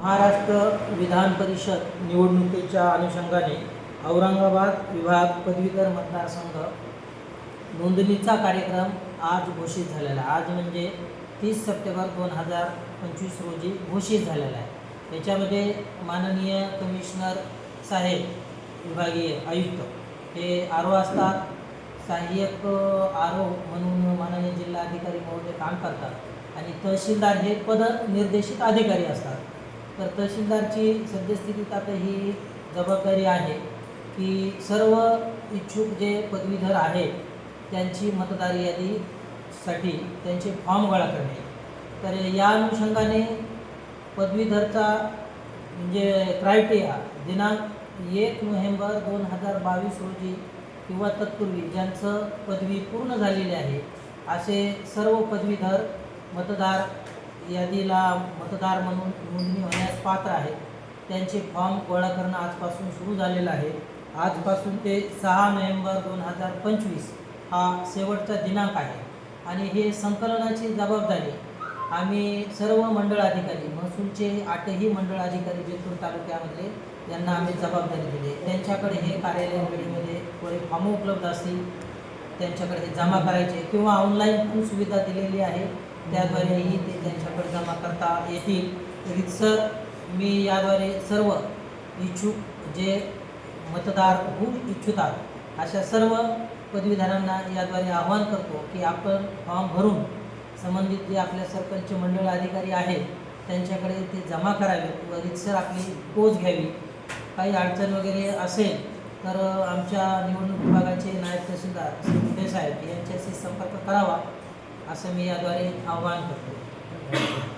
महाराष्ट्र विधान परिषद निवडणुकीच्या अनुषंगाने औरंगाबाद विभाग पदवीधर मतदारसंघ नोंदणीचा कार्यक्रम आज घोषित झालेला आहे. आज म्हणजे तीस सप्टेंबर दोन हजार पंचवीस रोजी घोषित झालेला आहे. याच्यामध्ये माननीय कमिशनर साहेब विभागीय आयुक्त हे आरो असतात. सहाय्यक आरो म्हणून माननीय जिल्हा अधिकारी महोदय काम करतात. आणि तहसीलदार हे पदनिर्देशित अधिकारी असतात. तर तहसीलदारची सद्यस्थितीत आता ही जबाबदारी आहे की सर्व इच्छुक जे पदवीधर आहेत त्यांची मतदार यादीसाठी त्यांचे फॉर्म गोळा करणे. तर या अनुषंगाने पदवीधरचा म्हणजे क्रायटेरिया दिनांक एक नोव्हेंबर दोन हजार बावीस रोजी किंवा तत्पूर्वी ज्यांचं पदवी पूर्ण झालेली आहे असे सर्व पदवीधर मतदार यादीला मतदार म्हणून नोंदणी होण्यास पात्र आहे. त्यांचे फॉर्म गोळा करणं आजपासून सुरू झालेलं आहे. आजपासून ते सहा नोव्हेंबर दोन हजार पंचवीस हा शेवटचा दिनांक आहे. आणि हे संकलनाची जबाबदारी आम्ही सर्व मंडळ अधिकारी महसूलचे आठही मंडळ अधिकारी जिंतूर तालुक्यामधले यांना आम्ही जबाबदारी दिली. त्यांच्याकडे हे कार्यालय वेळेमध्ये थोडे फॉर्म उपलब्ध असतील त्यांच्याकडे हे जमा करायचे किंवा ऑनलाईन पण सुविधा दिलेली आहे. त्याद्वारेही ते त्यांच्याकडे जमा करता येतील. रितसर मी याद्वारे सर्व इच्छुक जे मतदार होऊ इच्छितात अशा सर्व पदवीधरांना याद्वारे आवाहन करतो की आपण फॉर्म भरून संबंधित जे आपल्या सरपंच मंडळ अधिकारी आहेत त्यांच्याकडे ते जमा करावेत व रितसर आपली पोच घ्यावी. काही अडचण वगैरे असेल तर आमच्या निवडणूक विभागाचे नायब तहसीलदार श्री साहेब यांच्याशी संपर्क करावा. असं मी याद्वारे आवाहन करतो.